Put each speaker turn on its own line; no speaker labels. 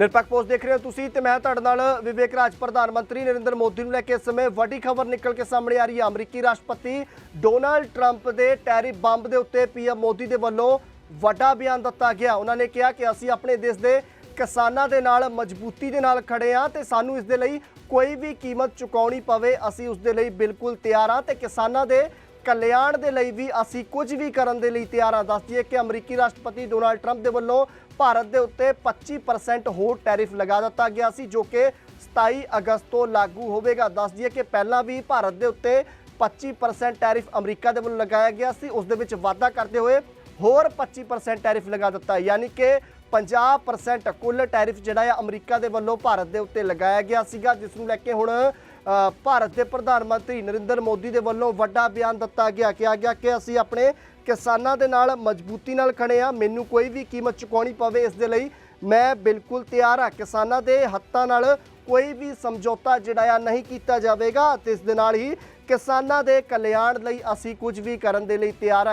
ਨਿਰਪੱਖ ਪੋਸਟ ਦੇਖ ਰਹੇ ਹੋ ਤੁਸੀਂ ਤੇ ਮੈਂ ਤੁਹਾਡੇ ਨਾਲ ਵਿਵੇਕ ਰਾਜ, ਪ੍ਰਧਾਨ ਮੰਤਰੀ ਨਰਿੰਦਰ ਮੋਦੀ ਨੂੰ ਲੈ ਕੇ ਇਸ ਸਮੇਂ ਵੱਡੀ ਖਬਰ ਨਿਕਲ ਕੇ ਸਾਹਮਣੇ ਆ ਰਹੀ ਹੈ। ਅਮਰੀਕੀ ਰਾਸ਼ਟਰਪਤੀ ਡੋਨਾਲਡ ਟਰੰਪ ਦੇ ਟੈਰਿਫ ਬੰਬ ਦੇ ਉੱਤੇ ਪੀਐਮ ਮੋਦੀ ਦੇ ਵੱਲੋਂ ਵੱਡਾ ਬਿਆਨ ਦਿੱਤਾ ਗਿਆ। ਉਹਨਾਂ ਨੇ ਕਿਹਾ ਕਿ ਅਸੀਂ ਆਪਣੇ ਦੇਸ਼ ਦੇ ਕਿਸਾਨਾਂ ਦੇ ਨਾਲ, ਮਜ਼ਬੂਤੀ ਦੇ ਨਾਲ ਖੜੇ ਹਾਂ ਤੇ ਸਾਨੂੰ ਇਸ ਦੇ ਲਈ ਕੋਈ ਵੀ ਕੀਮਤ ਚੁਕਾਉਣੀ ਪਵੇ। ਅਸੀਂ ਉਸ ਦੇ ਲਈ ਬਿਲਕੁਲ ਤਿਆਰ ਹਾਂ ਤੇ ਕਿਸਾਨਾਂ ਦੇ ਕਲਿਆਣ ਦੇ ਲਈ ਵੀ ਅਸੀਂ ਕੁਝ ਵੀ ਕਰਨ ਦੇ ਲਈ ਤਿਆਰ ਹਾਂ। ਦੱਸ ਦਈਏ ਕਿ ਅਮਰੀਕੀ ਰਾਸ਼ਟਰਪਤੀ ਡੋਨਾਲਡ ਟਰੰਪ ਦੇ ਵੱਲੋਂ ਭਾਰਤ ਦੇ ਉੱਤੇ 25% ਹੋਰ ਟੈਰਿਫ ਲਗਾ ਦਿੱਤਾ ਗਿਆ ਸੀ, ਜੋ ਕਿ 27 ਅਗਸਤ ਤੋਂ ਲਾਗੂ ਹੋਵੇਗਾ। ਦੱਸ ਦਈਏ ਕਿ ਪਹਿਲਾਂ ਵੀ ਭਾਰਤ ਦੇ ਉੱਤੇ 25% ਟੈਰਿਫ ਅਮਰੀਕਾ ਦੇ ਵੱਲੋਂ ਲਗਾਇਆ ਗਿਆ ਸੀ। ਉਸ ਦੇ ਵਿੱਚ ਵਾਧਾ ਕਰਦੇ ਹੋਏ ਹੋਰ 25% ਟੈਰਿਫ ਲਗਾ ਦਿੱਤਾ। ਯਾਨੀ ਕਿ 50% ਕੁੱਲ ਟੈਰਿਫ ਜਿਹੜਾ ਆ ਅਮਰੀਕਾ ਦੇ ਵੱਲੋਂ ਭਾਰਤ ਦੇ ਉੱਤੇ ਲਗਾਇਆ ਗਿਆ ਸੀਗਾ, ਜਿਸ ਨੂੰ ਲੈ ਕੇ ਹੁਣ ਭਾਰਤ ਦੇ ਪ੍ਰਧਾਨ ਮੰਤਰੀ ਨਰਿੰਦਰ ਮੋਦੀ ਦੇ ਵੱਲੋਂ ਵੱਡਾ ਬਿਆਨ ਦਿੱਤਾ ਗਿਆ, ਕਿਹਾ ਗਿਆ ਕਿ ਅਸੀਂ ਆਪਣੇ ਕਿਸਾਨਾਂ ਦੇ ਨਾਲ ਮਜ਼ਬੂਤੀ ਨਾਲ ਖੜੇ ਆ ਮੈਨੂੰ ਕੋਈ ਵੀ ਕੀਮਤ ਚੁਕਾਉਣੀ ਪਵੇ ਇਸ ਦੇ ਲਈ ਮੈਂ ਬਿਲਕੁਲ ਤਿਆਰ ਹਾਂ। ਕਿਸਾਨਾਂ ਦੇ ਹੱਥਾਂ ਨਾਲ ਕੋਈ ਵੀ ਸਮਝੌਤਾ ਜਿਹੜਾ ਆ ਨਹੀਂ ਕੀਤਾ ਜਾਵੇਗਾ ਤੇ ਇਸ ਦੇ ਨਾਲ ਹੀ ਕਿਸਾਨਾਂ ਦੇ ਕਲਿਆਣ ਲਈ ਅਸੀਂ ਕੁਝ ਵੀ ਕਰਨ ਦੇ ਲਈ ਤਿਆਰ ਹਾਂ।